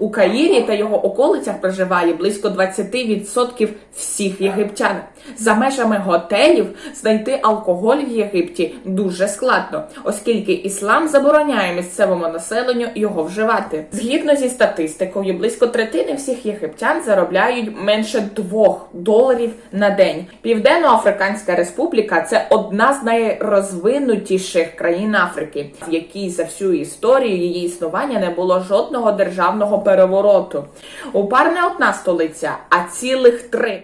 У Каїрі та його околицях проживає близько 20% всіх єгиптян. За межами готелів знайти алкоголь в Єгипті дуже складно, оскільки іслам забороняє місцевому населенню його вживати. Згідно зі статистикою, близько третини всіх єгиптян заробляють менше 2 доларів на день. Південно-Африканська Республіка це одна з найрозвинутіших країн Африки, в якій за всю історію її існування не було жодного державного перевороту. У пар не одна столиця, а цілих три.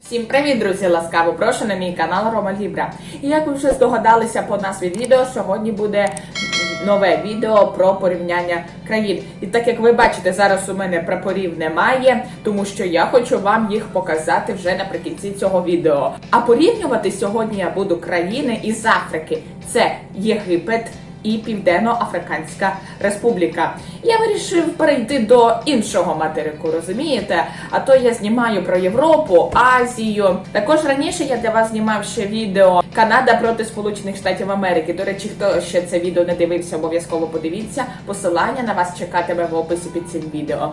Всім привіт, друзі! Ласкаво прошу на мій канал Рома Лібра. І як ви вже здогадалися по назві відео, сьогодні буде нове відео про порівняння країн. І так як ви бачите, зараз у мене прапорів немає, тому що я хочу вам їх показати вже наприкінці цього відео. А порівнювати сьогодні я буду країни із Африки: це Єгипет. І Південно-Африканська Республіка. Я вирішив перейти до іншого материку, розумієте? А то я знімаю про Європу, Азію. Також раніше я для вас знімав ще відео Канада проти Сполучених Штатів Америки. До речі, хто ще це відео не дивився, обов'язково подивіться. Посилання на вас чекатиме в описі під цим відео.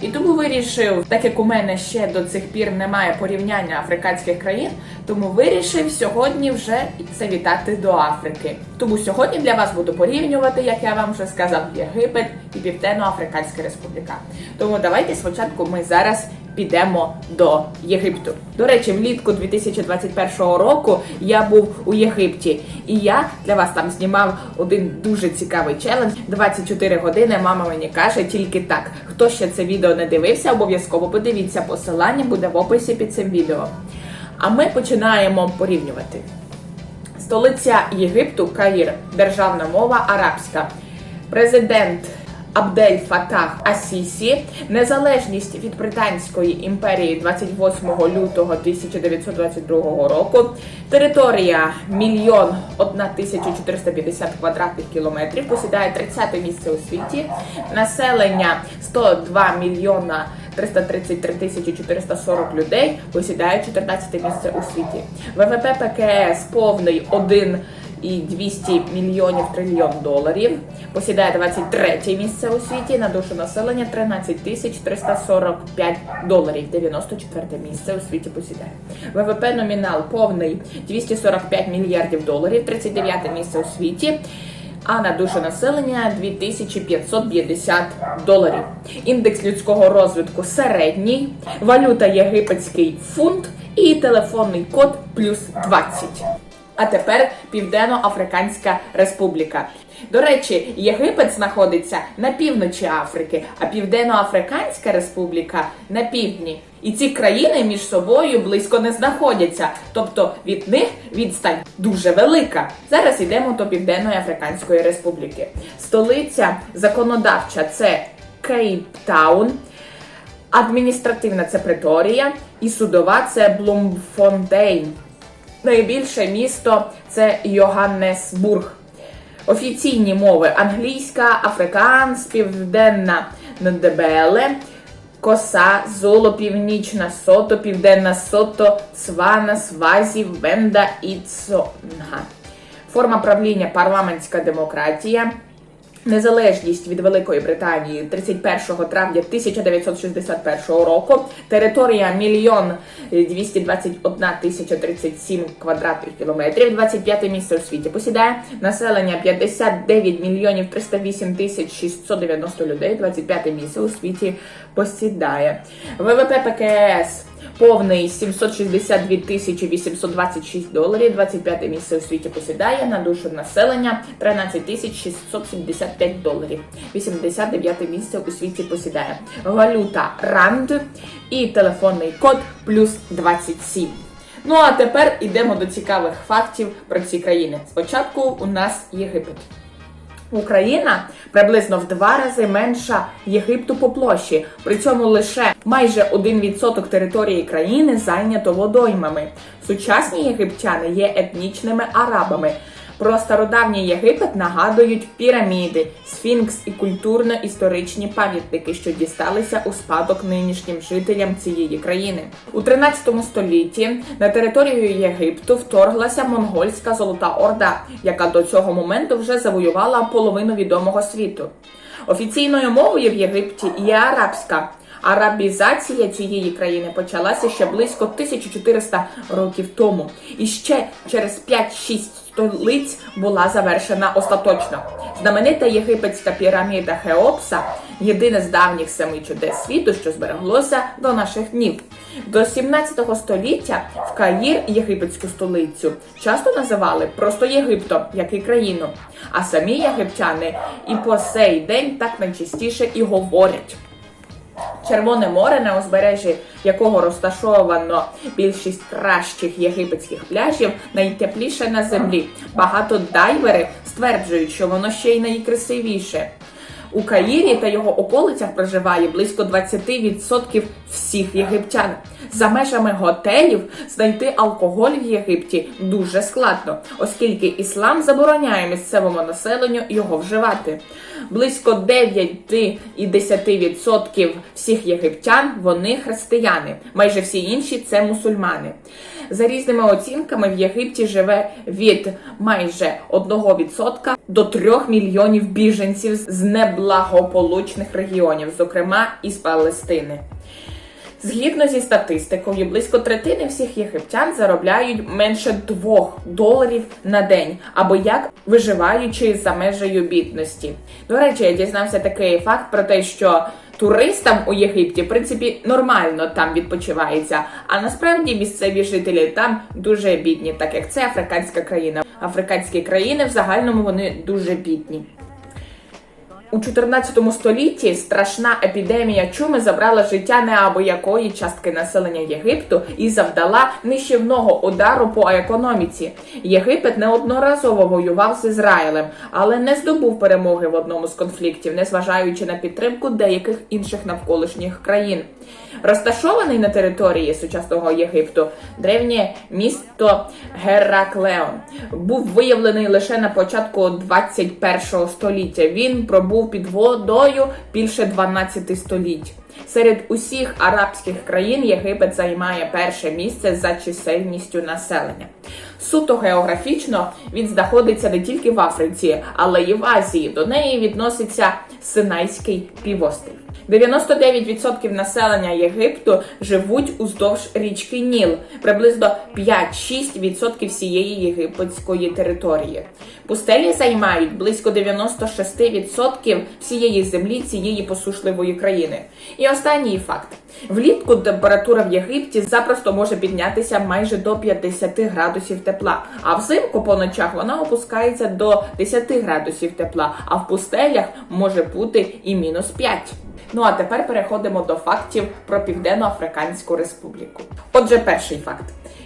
І тому вирішив, так як у мене ще до цих пір немає порівняння африканських країн, тому вирішив сьогодні вже завітати до Африки. Тому сьогодні для вас буду порівнювати, як я вам вже сказав, Єгипет і Південно-Африканська Республіка. Тому давайте спочатку ми зараз підемо до Єгипту. До речі, влітку 2021 року я був у Єгипті, і я для вас там знімав один дуже цікавий челендж. 24 години. Мама мені каже тільки так. Хто ще це відео не дивився, обов'язково подивіться. Посилання буде в описі під цим відео. А ми починаємо порівнювати. Столиця Єгипту Каїр, державна мова арабська. Президент Абдель Фатах Асісі, незалежність від Британської імперії 28 лютого 1922 року. Територія мільйон 1450 квадратних кілометрів, посідає 30 місце у світі. Населення 102 мільйона 333 тисячі 440 людей, посідає 14 місце у світі. ВВП ПКС повний 1 і 200 мільйонів трильйон доларів. Посідає 23 місце у світі. На душу населення 13 тисяч 345 доларів. 94 місце у світі посідає. ВВП номінал повний 245 мільярдів доларів. 39 місце у світі. А на душу населення 2550 доларів. Індекс людського розвитку середній, валюта єгипетський фунт і телефонний код плюс 20. А тепер Південно-Африканська Республіка. До речі, Єгипет знаходиться на півночі Африки, а Південно-Африканська Республіка на півдні. І ці країни між собою близько не знаходяться, тобто від них відстань дуже велика. Зараз йдемо до Південної Африканської Республіки. Столиця законодавча це Кейптаун. Адміністративна це Преторія і судова це Блумфонтейн. Найбільше місто це Йоганнесбург. Офіційні мови англійська, африканс, південна Ндебеле, Коса, Золо, Північна Сото, Південна Сото, Цвана, Свазі, Венда і Цонга. Форма правління парламентська демократія. Незалежність від Великої Британії 31 травня 1961 року. Територія мільйон 221 тисяча 37 квадратних кілометрів. 25 місце у світі посідає. Населення 59 мільйонів 308 тисяч 690 людей. 25 місце у світі посідає. ВВП ПКС повний 762 тисячі 826 доларів. 25 місце у світі посідає на душу населення 13 тисяч 675 доларів. 89 місце у світі посідає. Валюта ранд і телефонний код плюс 27. Ну а тепер йдемо до цікавих фактів про ці країни. Спочатку у нас Єгипет. Україна приблизно в два рази менша Єгипту по площі. При цьому лише майже 1% території країни зайнято водоймами. Сучасні єгиптяни є етнічними арабами. Про стародавній Єгипет нагадують піраміди, сфінкс і культурно-історичні пам'ятники, що дісталися у спадок нинішнім жителям цієї країни. У 13 столітті на територію Єгипту вторглася монгольська Золота Орда, яка до цього моменту вже завоювала половину відомого світу. Офіційною мовою в Єгипті є арабська. Арабізація цієї країни почалася ще близько 1400 років тому, і ще через 5-6 столиць була завершена остаточно. Знаменита єгипетська піраміда Хеопса єдине з давніх семи чудес світу, що збереглося до наших днів. До 17 століття в Каїр, єгипетську столицю, часто називали просто Єгиптом, як і країну. А самі єгиптяни і по сей день так найчастіше і говорять. Червоне море, на узбережжі якого розташовано більшість кращих єгипетських пляжів, найтепліше на землі. Багато дайвери стверджують, що воно ще й найкрасивіше. У Каїрі та його околицях проживає близько 20% всіх єгиптян. За межами готелів знайти алкоголь в Єгипті дуже складно, оскільки іслам забороняє місцевому населенню його вживати. Близько 9,10% всіх єгиптян вони християни. Майже всі інші це мусульмани. За різними оцінками в Єгипті живе від майже 1% до 3 мільйонів біженців з неблагополучних регіонів, зокрема із Палестини. Згідно зі статистикою, близько третини всіх єгиптян заробляють менше 2 доларів на день, або як виживаючи за межею бідності. До речі, я дізнався такий факт про те, що туристам у Єгипті, в принципі, нормально там відпочивається. А насправді місцеві жителі там дуже бідні, так як це африканська країна. Африканські країни в загальному вони дуже бідні. У 14 столітті страшна епідемія чуми забрала життя неабиякої частки населення Єгипту і завдала нищівного удару по економіці. Єгипет неодноразово воював з Ізраїлем, але не здобув перемоги в одному з конфліктів, незважаючи на підтримку деяких інших навколишніх країн. Розташований на території сучасного Єгипту древнє місто Гераклеон був виявлений лише на початку 21 століття. Він пробув під водою більше 12 століть. Серед усіх арабських країн Єгипет займає перше місце за чисельністю населення. Суто географічно він знаходиться не тільки в Африці, але й в Азії. До неї відноситься Синайський півострів. 99% населення Єгипту живуть уздовж річки Ніл, приблизно 5-6% всієї єгипетської території. Пустелі займають близько 96% всієї землі цієї посушливої країни. І останній факт: влітку температура в Єгипті запросто може піднятися майже до 50 градусів тепла, а взимку по ночах вона опускається до 10 градусів тепла, а в пустелях може бути і мінус 5. Ну а тепер переходимо до фактів про Південно-Африканську Республіку. Отже, перший факт: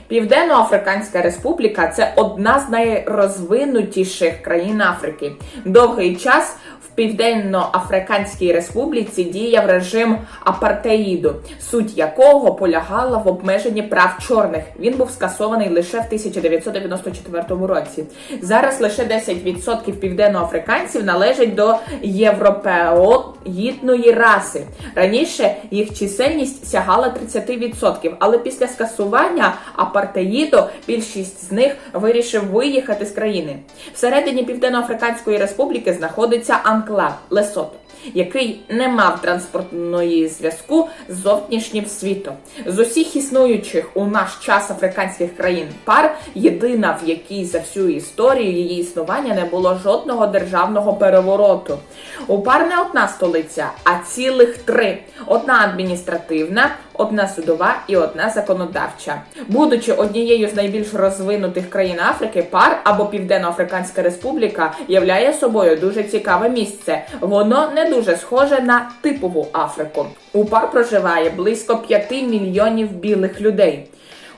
Південно-Африканська Республіка це одна з найрозвинутіших країн Африки. Довгий час Південно-Африканській Республіці діяв режим апартеїду, суть якого полягала в обмеженні прав чорних. Він був скасований лише в 1994 році. Зараз лише 10% південноафриканців належать до європеоїдної раси. Раніше їх чисельність сягала 30%, але після скасування апартеїду більшість з них вирішив виїхати з країни. Всередині Південно-Африканської Республіки знаходиться анклав Лесото. Який не мав транспортної зв'язку з зовнішнім світом з усіх існуючих у наш час африканських країн пар, єдина в якій за всю історію її існування не було жодного державного перевороту. У пар не одна столиця, а цілих три: одна адміністративна, одна судова і одна законодавча. Будучи однією з найбільш розвинутих країн Африки, пар або Південно-Африканська Республіка являє собою дуже цікаве місце. Воно не дуже схоже на типову Африку. У пар проживає близько 5 мільйонів білих людей.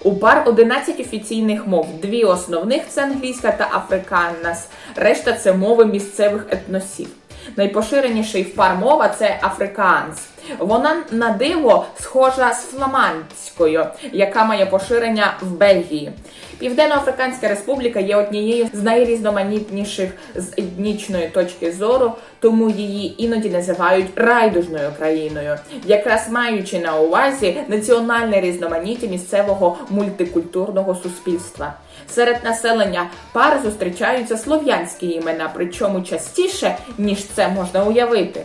У пар 11 офіційних мов, дві основних це англійська та африканнас, решта це мови місцевих етносів. Найпоширеніший пар мова це африкаанс. Вона на диво схожа з фламандською, яка має поширення в Бельгії. Південно-Африканська Республіка є однією з найрізноманітніших з етнічної точки зору, тому її іноді називають райдужною країною, якраз маючи на увазі національне різноманіття місцевого мультикультурного суспільства. Серед населення пар зустрічаються слов'янські імена, причому частіше ніж це можна уявити.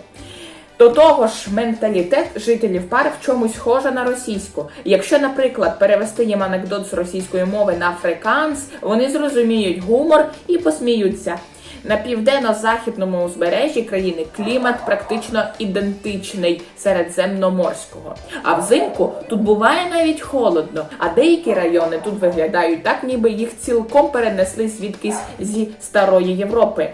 До того ж, менталітет жителів пар в чомусь схоже на російську. Якщо, наприклад, перевести їм анекдот з російської мови на африканс, вони зрозуміють гумор і посміються. На південно-західному узбережжі країни клімат практично ідентичний середземноморського. А взимку тут буває навіть холодно, а деякі райони тут виглядають так, ніби їх цілком перенесли звідкись зі старої Європи.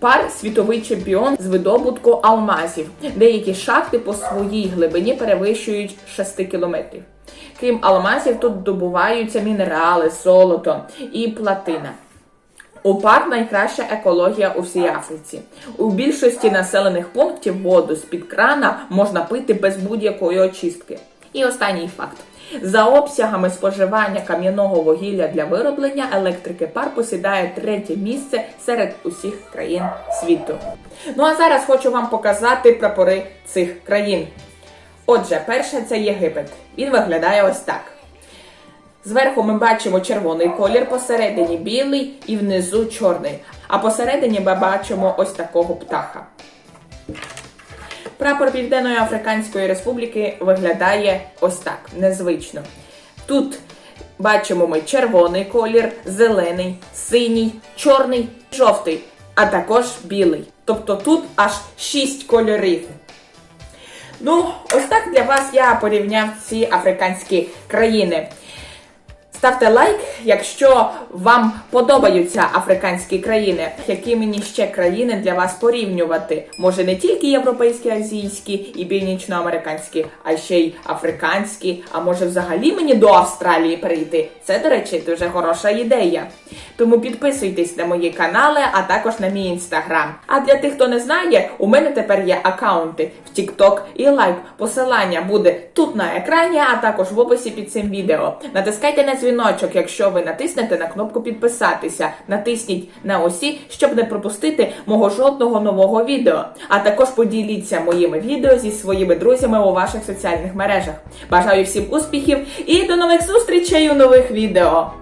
Пар світовий чемпіон з видобутку алмазів. Деякі шахти по своїй глибині перевищують 6 кілометрів. Крім алмазів, тут добуваються мінерали, золото і платина. У пар найкраща екологія у всій Африці. У більшості населених пунктів воду з-під крана можна пити без будь-якої очистки. І останній факт. За обсягами споживання кам'яного вугілля для вироблення електрики пар посідає третє місце серед усіх країн світу. Ну а зараз хочу вам показати прапори цих країн. Отже, перше це Єгипет. Він виглядає ось так. Зверху ми бачимо червоний колір, посередині білий і внизу чорний. А посередині ми бачимо ось такого птаха. Прапор Південної Африканської Республіки виглядає ось так, незвично. Тут бачимо ми червоний колір, зелений, синій, чорний, жовтий, а також білий. Тобто тут аж 6 кольорів. Ну, ось так для вас я порівняв ці африканські країни. Ставте лайк, якщо вам подобаються африканські країни, які мені ще країни для вас порівнювати. Може не тільки європейські, азійські і північноамериканські, а ще й африканські. А може взагалі мені до Австралії перейти. Це, до речі, дуже хороша ідея. Тому підписуйтесь на мої канали, а також на мій інстаграм. А для тих, хто не знає, у мене тепер є аккаунти в TikTok і лайк. Посилання буде тут на екрані, а також в описі під цим відео. Натискайте на дзвіночок, якщо ви натиснете на кнопку підписатися. Натисніть на усі, щоб не пропустити мого жодного нового відео. А також поділіться моїми відео зі своїми друзями у ваших соціальних мережах. Бажаю всім успіхів і до нових зустрічей у нових відео!